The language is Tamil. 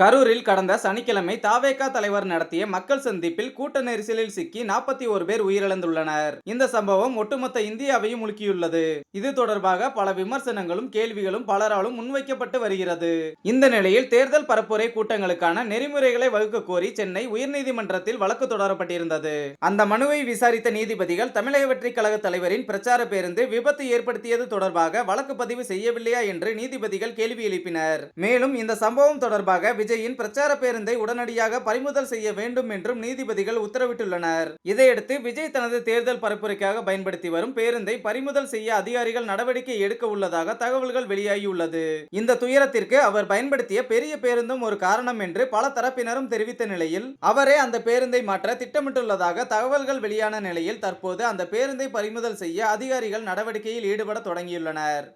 கரூரில் கடந்த சனிக்கிழமை தாவேகா தலைவர் நடத்திய மக்கள் சந்திப்பில் கூட்ட நெரிசலில் சிக்கி நாற்பத்தி ஒரு பேர் உயிரிழந்துள்ளனர். இந்த சம்பவம் ஒட்டுமொத்த இந்தியாவையும் முழுக்கியுள்ளது. இது தொடர்பாக பல விமர்சனங்களும் கேள்விகளும் பலராலும் முன்வைக்கப்பட்டு வருகிறது. இந்த நிலையில் தேர்தல் பரப்புரை கூட்டங்களுக்கான நெறிமுறைகளை வகுக்க கோரி சென்னை உயர்நீதிமன்றத்தில் வழக்கு தொடரப்பட்டிருந்தது. அந்த மனுவை விசாரித்த நீதிபதிகள் தமிழக வெற்றிக் கழக தலைவரின் பிரச்சார பேருந்து விபத்து ஏற்படுத்தியது தொடர்பாக வழக்கு பதிவு செய்யவில்லையா என்று நீதிபதிகள் கேள்வி எழுப்பினர். மேலும் இந்த சம்பவம் தொடர்பாக விஜயின் பிரச்சார பேருந்தை உடனடியாக பறிமுதல் செய்ய வேண்டும் என்றும் நீதிபதிகள் உத்தரவிட்டுள்ளனர். இதையடுத்து விஜய் தனது தேர்தல் பரப்புரைக்காக பயன்படுத்தி வரும் பேருந்தை பறிமுதல் செய்ய அதிகாரிகள் நடவடிக்கை எடுக்க உள்ளதாக தகவல்கள் வெளியாகியுள்ளது. இந்த துயரத்திற்கு அவர் பயன்படுத்திய பெரிய பேருந்தும் ஒரு காரணம் என்று பல தரப்பினரும் தெரிவித்த நிலையில் அவரே அந்த பேருந்தை மாற்ற திட்டமிட்டுள்ளதாக தகவல்கள் வெளியான நிலையில் தற்போது அந்த பேருந்தை பறிமுதல் செய்ய அதிகாரிகள் நடவடிக்கையில் ஈடுபட தொடங்கியுள்ளனர்.